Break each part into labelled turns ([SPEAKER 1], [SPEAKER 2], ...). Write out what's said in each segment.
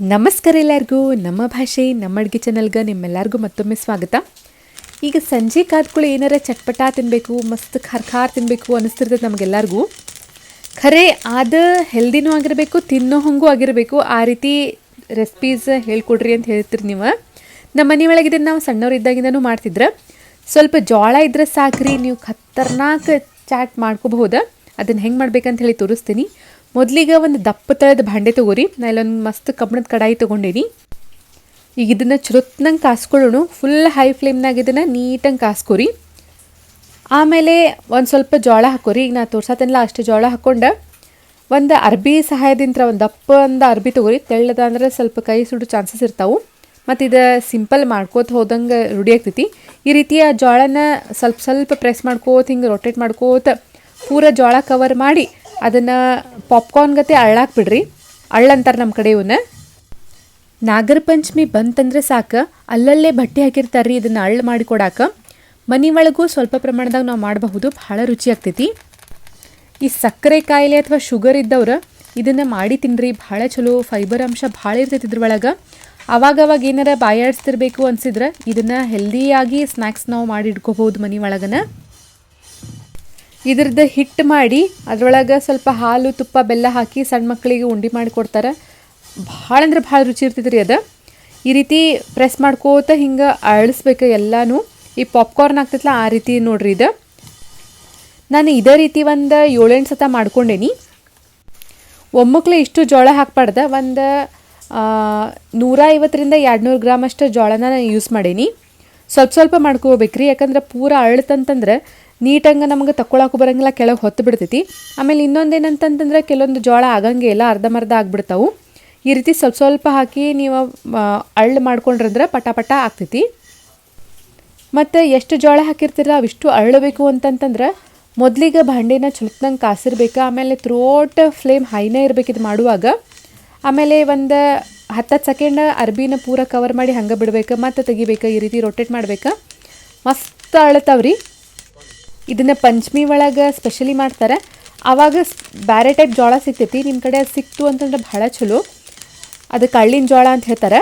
[SPEAKER 1] ನಮಸ್ಕಾರ ಎಲ್ಲರಿಗೂ. ನಮ್ಮ ಭಾಷೆ, ನಮ್ಮ ಅಡುಗೆ ಚಾನಲ್ಗೆ ನಿಮ್ಮೆಲ್ಲರಿಗೂ ಮತ್ತೊಮ್ಮೆ ಸ್ವಾಗತ. ಈಗ ಸಂಜೆ ಕಾದ್ಕೊಳ್ಳಿ ಏನಾರ ಚಟ್ಪಟ ತಿನ್ನಬೇಕು ಮಸ್ತ್ ಖಾರ ಖಾರ ತಿನ್ನಬೇಕು ಅನ್ನಿಸ್ತಿರ್ತದೆ ನಮಗೆಲ್ಲರಿಗೂ. ಖರೆ ಆದ ಹೆಲ್ದಿನೂ ಆಗಿರಬೇಕು, ತಿನ್ನೋ ಹಂಗೂ ಆಗಿರಬೇಕು. ಆ ರೀತಿ ರೆಸಿಪೀಸ್ ಹೇಳ್ಕೊಡ್ರಿ ಅಂತ ಹೇಳ್ತೀರಿ ನೀವು. ನಮ್ಮ ಮನೆ ಒಳಗೆ ಇದನ್ನು ನಾವು ಸಣ್ಣವರಿದ್ದಾಗಿಂದನೂ ಮಾಡ್ತಿದ್ರೆ. ಸ್ವಲ್ಪ ಜೋಳ ಇದ್ರೆ ಸಾಕ್ರಿ, ನೀವು ಖತರ್ನಾಕ್ ಚಾಟ್ ಮಾಡ್ಕೋಬಹುದು. ಅದನ್ನು ಹೆಂಗೆ ಮಾಡ್ಬೇಕಂತ ಹೇಳಿ ತೋರಿಸ್ತೀನಿ. ಮೊದಲಿಗೆ ಒಂದು ದಪ್ಪ ತಳದ ಭಾಂಡೆ ತಗೋರಿ. ನಾ ಇಲ್ಲೊಂದು ಮಸ್ತ್ ಕಬ್ಬಣದ ಕಡಾಯಿ ತೊಗೊಂಡೀನಿ. ಈಗ ಇದನ್ನು ಚುರುತ್ನಂಗೆ ಕಾಸ್ಕೊಳ್ಳೋಣ. ಫುಲ್ ಹೈ ಫ್ಲೇಮ್ನಾಗ ಇದನ್ನು ನೀಟಂಗೆ ಕಾಸ್ಕೊರಿ. ಆಮೇಲೆ ಒಂದು ಸ್ವಲ್ಪ ಜೋಳ ಹಾಕೋರಿ. ಈಗ ನಾ ತೋರ್ಸತ್ತೇನಲ್ಲ ಅಷ್ಟು ಜೋಳ ಹಾಕ್ಕೊಂಡು ಒಂದು ಅರ್ಬಿ ಸಹಾಯದಿಂದ ಒಂದು ದಪ್ಪ ಒಂದು ಅರ್ಬಿ ತೊಗೋರಿ. ತೆಳ್ಳದ ಅಂದ್ರೆ ಸ್ವಲ್ಪ ಕೈ ಸುಡು ಚಾನ್ಸಸ್ ಇರ್ತಾವೆ. ಮತ್ತು ಇದು ಸಿಂಪಲ್ ಮಾಡ್ಕೋತ ಹೋದಂಗೆ ರೂಢಿ ಆಗ್ತೈತಿ. ಈ ರೀತಿಯ ಜೋಳನ ಸ್ವಲ್ಪ ಸ್ವಲ್ಪ ಪ್ರೆಸ್ ಮಾಡ್ಕೋತ ಹಿಂಗೆ ರೊಟೇಟ್ ಮಾಡ್ಕೋತ ಪೂರ ಜೋಳ ಕವರ್ ಮಾಡಿ ಅದನ್ನು ಪಾಪ್ಕಾರ್ನ್ ಗತೆ ಅಳ್ಳಾಕ್ ಬಿಡ್ರಿ. ಅಳ್ಳಂತಾರೆ ನಮ್ಮ ಕಡೆ ಇವನ್ನ ನಾಗರ ಪಂಚಮಿ ಬಂತಂದ್ರೆ ಸಾಕು, ಅಲ್ಲಲ್ಲೇ ಬಟ್ಟೆ ಹಾಕಿರ್ತಾರ್ರಿ ಇದನ್ನು ಅಳ್ಳು ಮಾಡಿ ಕೊಡಾಕ. ಮನೆ ಒಳಗೂ ಸ್ವಲ್ಪ ಪ್ರಮಾಣದಾಗ ನಾವು ಮಾಡಬಹುದು, ಭಾಳ ರುಚಿ ಆಗ್ತೈತಿ. ಈ ಸಕ್ಕರೆ ಕಾಯಿಲೆ ಅಥವಾ ಶುಗರ್ ಇದ್ದವ್ರು, ಇದನ್ನು ಮಾಡಿ ತಿನ್ರಿ, ಭಾಳ ಚಲೋ ಫೈಬರ್ ಅಂಶ ಭಾಳ ಇರ್ತೈತಿ ಇದ್ರೊಳಗೆ ಅವಾಗವಾಗ ಅವಾಗ ಏನಾರ ಬಾಯಾಡಿಸ್ತಿರ್ಬೇಕು ಅನ್ಸಿದ್ರೆ ಇದನ್ನು ಹೆಲ್ದಿಯಾಗಿ ಸ್ನ್ಯಾಕ್ಸ್ ನಾವು ಮಾಡಿ ಇಟ್ಕೋಬಹುದು ಮನೆ ಒಳಗನ. ಇದ್ರದ್ದು ಹಿಟ್ಟು ಮಾಡಿ ಅದರೊಳಗೆ ಸ್ವಲ್ಪ ಹಾಲು, ತುಪ್ಪ, ಬೆಲ್ಲ ಹಾಕಿ ಸಣ್ಣ ಮಕ್ಕಳಿಗೆ ಉಂಡೆ ಮಾಡಿ ಕೊಡ್ತಾರೆ. ಭಾಳ ಅಂದ್ರೆ ಭಾಳ ರುಚಿ ಇರ್ತೈತೆ ರೀ ಅದು. ಈ ರೀತಿ ಪ್ರೆಸ್ ಮಾಡ್ಕೋತ ಹಿಂಗೆ ಅಳಿಸ್ಬೇಕು ಎಲ್ಲನೂ. ಈ ಪಾಪ್ಕಾರ್ನ್ ಆಗ್ತೈತಲ್ಲ ಆ ರೀತಿ ನೋಡ್ರಿ ಇದು. ನಾನು ಇದೇ ರೀತಿ ಒಂದು ಏಳೆಂಟು ಸತ ಮಾಡ್ಕೊಂಡೇನಿ. ಒಮ್ಮಕ್ಲೆ ಇಷ್ಟು ಜೋಳ ಹಾಕ್ಬಾರ್ದ. ಒಂದು ನೂರ ಐವತ್ತರಿಂದ ಎರಡು ನೂರು ಗ್ರಾಮ್ ಅಷ್ಟು ಜೋಳನ ನಾನು ಯೂಸ್ ಮಾಡೀನಿ. ಸ್ವಲ್ಪ ಸ್ವಲ್ಪ ಮಾಡ್ಕೋಬೇಕ್ರಿ. ಯಾಕಂದ್ರೆ ಪೂರ ಅಳ್ತಂತಂದ್ರೆ ನೀಟಂಗೆ ನಮ್ಗೆ ತಕ್ಕೊಳಕ್ಕೂ ಬರಂಗಿಲ್ಲ, ಕೆಳಗೆ ಹೊತ್ತು ಬಿಡ್ತೈತಿ. ಆಮೇಲೆ ಇನ್ನೊಂದು ಏನಂತಂತಂದ್ರೆ ಕೆಲವೊಂದು ಜೋಳ ಆಗಂಗೆ ಇಲ್ಲ ಅರ್ಧಮರ್ಧ ಆಗ್ಬಿಡ್ತಾವು. ಈ ರೀತಿ ಸ್ವಲ್ಪ ಸ್ವಲ್ಪ ಹಾಕಿ ನೀವು ಅಳ್ಳು ಮಾಡ್ಕೊಂಡ್ರಂದ್ರೆ ಪಟಾಪಟ ಪಟ ಆಗ್ತೈತಿ. ಮತ್ತು ಎಷ್ಟು ಜೋಳ ಹಾಕಿರ್ತೀರ, ಅವಿಷ್ಟು ಅಳ್ಳಬೇಕು ಅಂತಂತಂದ್ರೆ ಮೊದಲಿಗೆ ಭಾಂಡೆನ ಚುಲ್ತಂಗೆ ಕಾಸಿರ್ಬೇಕು. ಆಮೇಲೆ ತ್ರೋಟ್ ಫ್ಲೇಮ್ ಹೈನೇ ಇರ್ಬೇಕು ಇದು ಮಾಡುವಾಗ. ಆಮೇಲೆ ಒಂದು ಹತ್ತತ್ತು ಸೆಕೆಂಡ್ ಅರ್ಬಿನ ಪೂರ ಕವರ್ ಮಾಡಿ ಹಂಗೆ ಬಿಡ್ಬೇಕು, ಮತ್ತು ತೆಗಿಬೇಕು, ಈ ರೀತಿ ರೊಟೇಟ್ ಮಾಡ್ಬೇಕು. ಮಸ್ತ್ ಅಳತಾವ್ರಿ. ಇದನ್ನು ಪಂಚಮಿ ಒಳಗೆ ಸ್ಪೆಷಲಿ ಮಾಡ್ತಾರೆ. ಆವಾಗ ಬೇರೆ ಟೈಪ್ ಜೋಳ ಸಿಗ್ತೈತಿ ನಿಮ್ಮ ಕಡೆ ಸಿಕ್ತು ಅಂತಂದ್ರೆ ಭಾಳ ಚಲೋ. ಅದಕ್ಕೆ ಹಳ್ಳಿನ ಜೋಳ ಅಂತ ಹೇಳ್ತಾರೆ.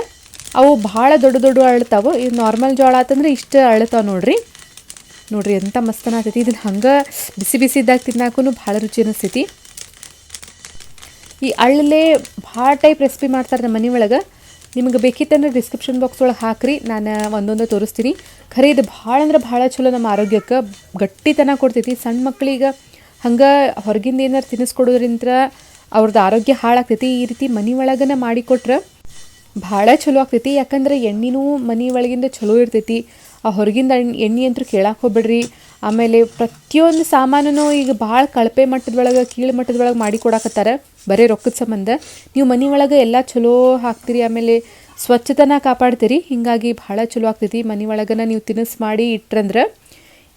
[SPEAKER 1] ಅವು ಭಾಳ ದೊಡ್ಡ ದೊಡ್ಡ ಅಳ್ತಾವು. ಇದು ನಾರ್ಮಲ್ ಜೋಳ ಅಂತಂದ್ರೆ ಇಷ್ಟು ಅಳ್ತಾವೆ ನೋಡ್ರಿ. ನೋಡ್ರಿ ಎಂಥ ಮಸ್ತನ ಆಗ್ತೈತಿ ಇದನ್ನು ಹಂಗೆ ಬಿಸಿ ಬಿಸಿ ಇದ್ದಾಗ ತಿನ್ನಾಕೂ ಭಾಳ ರುಚಿ ಅನಿಸ್ತೈತಿ ಈ ಅಳ್ಳಲ್ಲೇ ಭಾಳ ಟೈಪ್ ರೆಸಿಪಿ ಮಾಡ್ತಾರೆ ನಮ್ಮ ಮನೆ ಒಳಗೆ. ನಿಮಗೆ ಬೇಕಿತ್ತಂದ್ರೆ ಡಿಸ್ಕ್ರಿಪ್ಷನ್ ಬಾಕ್ಸ್ ಒಳಗೆ ಹಾಕ್ರಿ. ನಾನು ಒಂದೊಂದು ತೋರಿಸ್ತೀನಿ. ಖರೆ, ಇದು ಭಾಳ ಅಂದ್ರೆ ಭಾಳ ಚಲೋ ನಮ್ಮ ಆರೋಗ್ಯಕ್ಕೆ ಗಟ್ಟಿತನ ಕೊಡ್ತೈತಿ. ಸಣ್ಣ ಮಕ್ಕಳಿಗೆ ಹಂಗೆ ಹೊರಗಿಂದ ಏನಾರು ತಿನ್ನಿಸ್ಕೊಡೋದ್ರಿಂದ ಅವ್ರದ್ದು ಆರೋಗ್ಯ ಹಾಳಾಗ್ತೈತಿ. ಈ ರೀತಿ ಮನೆ ಒಳಗನ ಮಾಡಿಕೊಟ್ರೆ ಭಾಳ ಚಲೋ ಆಗ್ತೈತಿ. ಯಾಕಂದ್ರೆ ಎಣ್ಣೆನೂ ಮನೆ ಒಳಗಿಂದ ಚಲೋ ಇರ್ತೈತಿ. ಆ ಹೊರಗಿಂದ ಎಣ್ಣೆ ಎಣ್ಣೆ ಅಂತೂ ಕೇಳಕ್ಕೆ ಹೋಗ್ಬೇಡ್ರಿ. ಆಮೇಲೆ ಪ್ರತಿಯೊಂದು ಸಾಮಾನು ಈಗ ಭಾಳ ಕಳಪೆ ಮಟ್ಟದೊಳಗೆ, ಕೀಳು ಮಟ್ಟದೊಳಗೆ ಮಾಡಿ ಕೊಡಾಕತ್ತಾರ. ಬರೀ ರೊಕ್ಕದ ಸಂಬಂಧ. ನೀವು ಮನೆ ಒಳಗೆ ಎಲ್ಲ ಚಲೋ ಹಾಕ್ತೀರಿ, ಆಮೇಲೆ ಸ್ವಚ್ಛತನ ಕಾಪಾಡ್ತೀರಿ. ಹೀಗಾಗಿ ಭಾಳ ಚಲೋ ಆಗ್ತೈತಿ. ಮನೆ ಒಳಗನ ನೀವು ತಿನಿಸು ಮಾಡಿ ಇಟ್ರಂದ್ರೆ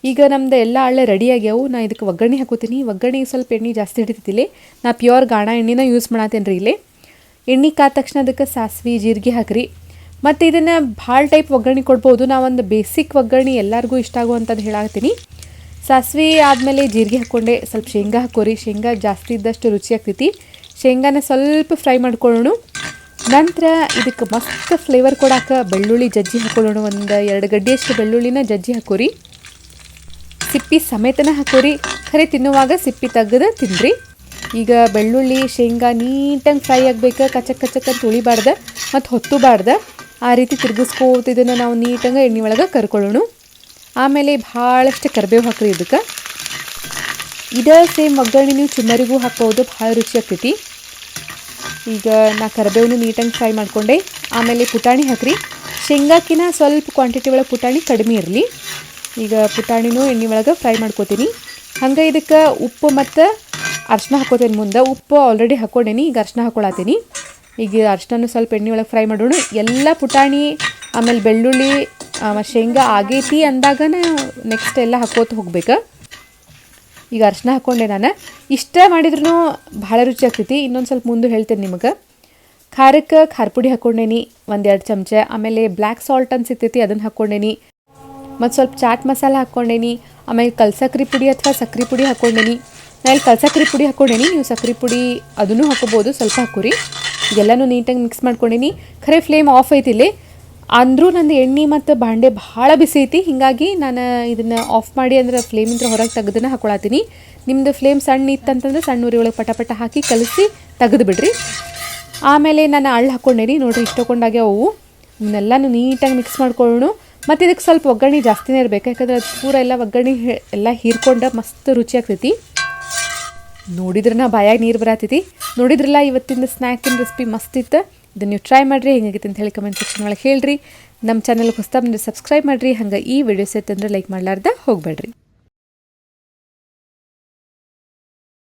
[SPEAKER 1] ಈಗ ನಮ್ದು ಎಲ್ಲ ಹಳ್ಳೆ ರೆಡಿ ಆಗ್ಯಾವು. ನಾ ಇದಕ್ಕೆ ಒಗ್ಗರಣೆ ಹಾಕೋತೀನಿ. ಒಗ್ಗರಣೆಗೆ ಸ್ವಲ್ಪ ಎಣ್ಣೆ ಜಾಸ್ತಿ ಹಿಡಿತೈತಿಲಿ. ನಾ ಪ್ಯೂರ್ ಗಾಣ ಎಣ್ಣೆನ ಯೂಸ್ ಮಾಡತ್ತೇನೆ ರೀ ಇಲ್ಲಿ. ಎಣ್ಣೆ ಕಾದ ತಕ್ಷಣ ಅದಕ್ಕೆ ಸಾಸಿವೆ, ಜೀರಿಗೆ ಹಾಕ್ರಿ. ಮತ್ತು ಇದನ್ನು ಭಾಳ ಟೈಪ್ ಒಗ್ಗರಣೆ ಕೊಡ್ಬೋದು. ನಾವೊಂದು ಬೇಸಿಕ್ ಒಗ್ಗರಣೆ ಎಲ್ಲರಿಗೂ ಇಷ್ಟ ಆಗುವಂಥದ್ದು ಹೇಳಾಕತ್ತೀನಿ. ಸಾಸಿವೆ ಆದಮೇಲೆ ಜೀರಿಗೆ ಹಾಕ್ಕೊಂಡೆ ಸ್ವಲ್ಪ ಶೇಂಗಾ ಹಾಕೋರಿ. ಶೇಂಗಾ ಜಾಸ್ತಿ ಇದ್ದಷ್ಟು ರುಚಿ ಆಗ್ತೈತಿ. ಶೇಂಗಾನ ಸ್ವಲ್ಪ ಫ್ರೈ ಮಾಡ್ಕೊಳ್ಳೋಣ. ನಂತರ ಇದಕ್ಕೆ ಮಸ್ತ್ ಫ್ಲೇವರ್ ಕೊಡಾಕ ಬೆಳ್ಳುಳ್ಳಿ ಜಜ್ಜಿ ಹಾಕೊಳ್ಳೋಣ. ಒಂದು ಎರಡು ಗಡ್ಡೆಯಷ್ಟು ಬೆಳ್ಳುಳ್ಳಿನ ಜಜ್ಜಿ ಹಾಕೋರಿ. ಸಿಪ್ಪಿ ಸಮೇತನ ಹಾಕೋರಿ. ಖರೆ ತಿನ್ನುವಾಗ ಸಿಪ್ಪಿ ತೆಗೆದು ತಿನ್ನಿರಿ ಈಗ ಬೆಳ್ಳುಳ್ಳಿ, ಶೇಂಗಾ ನೀಟಾಗಿ ಫ್ರೈ ಆಗಬೇಕು. ಕಚಕ್ ಕಚಕ್ ಅಂತ ಉಳಿಬಾರ್ದು ಮತ್ತು ಹೊತ್ತುಬಾರ್ದು. ಆ ರೀತಿ ತಿರುಗಿಸ್ಕೋತಿದ್ದನ್ನು ನಾವು ನೀಟಾಗಿ ಎಣ್ಣೆ ಒಳಗೆ ಕರ್ಕೊಳ್ಳೋಣ. ಆಮೇಲೆ ಭಾಳಷ್ಟು ಕರಿಬೇವು ಹಾಕ್ರಿ ಇದಕ್ಕೆ. ಇದೇ ಸೇಮ್ ಒಗ್ಗರಣೆ ನೀವು ಚುಮ್ಮರಿಗೂ ಹಾಕ್ಬೋದು, ಭಾಳ ರುಚಿ ಆಗ್ತೈತಿ. ಈಗ ನಾ ಕರಿಬೇವನು ನೀಟಾಗಿ ಫ್ರೈ ಮಾಡ್ಕೊಂಡೆ. ಆಮೇಲೆ ಪುಟಾಣಿ ಹಾಕ್ರಿ. ಶೇಂಗಾಕಿನ ಸ್ವಲ್ಪ ಕ್ವಾಂಟಿಟಿ ಒಳಗೆ ಪುಟಾಣಿ ಕಡಿಮೆ ಇರಲಿ. ಈಗ ಪುಟಾಣಿನೂ ಎಣ್ಣೆ ಒಳಗೆ ಫ್ರೈ ಮಾಡ್ಕೋತೀನಿ. ಹಂಗೆ ಇದಕ್ಕೆ ಉಪ್ಪು ಮತ್ತು ಅರ್ಶಿನ ಹಾಕೋತೀನಿ ಮುಂದೆ. ಉಪ್ಪು ಆಲ್ರೆಡಿ ಹಾಕ್ಕೊಂಡೇನಿ, ಈಗ ಅರ್ಶಿನ ಹಾಕೊಳತ್ತೀನಿ ಈಗ ಅರ್ಶಿನ ಸ್ವಲ್ಪ ಎಣ್ಣೆ ಒಳಗೆ ಫ್ರೈ ಮಾಡೋಣ. ಎಲ್ಲ ಪುಟಾಣಿ, ಆಮೇಲೆ ಬೆಳ್ಳುಳ್ಳಿ ಶೇಂಗಾ ಆಗೈತಿ ಅಂದಾಗನ ನೆಕ್ಸ್ಟ್ ಎಲ್ಲ ಹಾಕೋತ ಹೋಗ್ಬೇಕು. ಈಗ ಅರ್ಶಿನ ಹಾಕ್ಕೊಂಡೆ ನಾನು. ಇಷ್ಟ ಮಾಡಿದ್ರೂ ಭಾಳ ರುಚಿ ಆಗ್ತೈತಿ. ಇನ್ನೊಂದು ಸ್ವಲ್ಪ ಮುಂದೆ ಹೇಳ್ತೇನೆ ನಿಮಗೆ. ಖಾರಕ್ಕೆ ಖಾರ ಪುಡಿ ಹಾಕ್ಕೊಂಡೇನಿ ಒಂದೆರಡು ಚಮಚ. ಆಮೇಲೆ ಬ್ಲ್ಯಾಕ್ ಸಾಲ್ಟ್ ಅಂತ ಸಿಗ್ತೈತಿ, ಅದನ್ನು ಹಾಕ್ಕೊಂಡೇನಿ ಮತ್ತು ಸ್ವಲ್ಪ ಚಾಟ್ ಮಸಾಲ ಹಾಕ್ಕೊಂಡೇನಿ ಆಮೇಲೆ ಕಲ್ಸಕ್ರಿ ಪುಡಿ ಅಥವಾ ಸಕ್ರೆ ಪುಡಿ ಹಾಕ್ಕೊಂಡೇನಿ ನಾನು ಕಲ್ಸಕ್ರಿ ಪುಡಿ ಹಾಕ್ಕೊಂಡೇನಿ ನೀವು ಸಕ್ರೆ ಪುಡಿ ಅದನ್ನು ಹಾಕೋಬೋದು. ಸ್ವಲ್ಪ ಹಾಕೋರಿ. ಎಲ್ಲನೂ ನೀಟಾಗಿ ಮಿಕ್ಸ್ ಮಾಡ್ಕೊಂಡೇನಿ. ಖರೆ ಫ್ಲೇಮ್ ಆಫ್ ಐತಿ ಇಲ್ಲಿ. ಅಂದರೂ ನಂದು ಎಣ್ಣೆ ಮತ್ತು ಭಾಂಡೆ ಭಾಳ ಬಿಸಿ ಐತಿ ಹೀಗಾಗಿ ನಾನು ಇದನ್ನು ಆಫ್ ಮಾಡಿ ಅಂದ್ರೆ ಫ್ಲೇಮಿಂದ ಹೊರಗೆ ತೆಗೆದನ್ನ ಹಾಕೊಳತ್ತೀನಿ. ನಿಮ್ಮದು ಫ್ಲೇಮ್ ಸಣ್ಣ ಇತ್ತಂತಂದ್ರೆ ಸಣ್ಣ ಉರಿ ಒಳಗೆ ಪಟ ಪಟ ಹಾಕಿ ಕಲಸಿ ತೆಗೆದು ಬಿಡ್ರಿ. ಆಮೇಲೆ ನಾನು ಅಳ್ಳು ಹಾಕ್ಕೊಂಡೇನಿ ನೋಡಿರಿ ಇಷ್ಟೊಂಡಾಗೆ ಅವು ಇವನ್ನೆಲ್ಲನೂ ನೀಟಾಗಿ ಮಿಕ್ಸ್ ಮಾಡ್ಕೊಳ್ಳೋಣ. ಮತ್ತು ಇದಕ್ಕೆ ಸ್ವಲ್ಪ ಒಗ್ಗರಣೆ ಜಾಸ್ತಿನೇ ಇರಬೇಕು. ಯಾಕಂದ್ರೆ ಅದು ಪೂರ ಎಲ್ಲ ಒಗ್ಗರಣೆ ಎಲ್ಲ ಹೀರ್ಕೊಂಡ ಮಸ್ತ್ ರುಚಿ ಆಗ್ತೈತಿ. ನೋಡಿದ್ರೆ ನಾ ಬಾಯಾಗಿ ನೀರು ಬರತೈತಿ. ನೋಡಿದ್ರಲ್ಲ ಇವತ್ತಿನ ಸ್ನ್ಯಾಕಿನ ರೆಸಿಪಿ ಮಸ್ತ್ ಇತ್ತು. ಇದನ್ನು ನೀವು ಟ್ರೈ ಮಾಡಿರಿ ಹೆಂಗಾಗಿತ್ತು ಅಂತ ಹೇಳಿ ಕಮೆಂಟ್ ಸೆಕ್ಷನ್ ಒಳಗೆ ಹೇಳ್ರಿ. ನಮ್ಮ ಚಾನಲ್ಗೆ ಹೊಸ್ತಾ ಬಂದರೆ ಸಬ್ಸ್ಕ್ರೈಬ್ ಮಾಡಿರಿ, ಹಂಗೆ ಈ ವಿಡಿಯೋಸ್ ಐತಂದ್ರೆ ಲೈಕ್ ಮಾಡಲಾರ್ದ ಹೋಗಬೇಡ್ರಿ.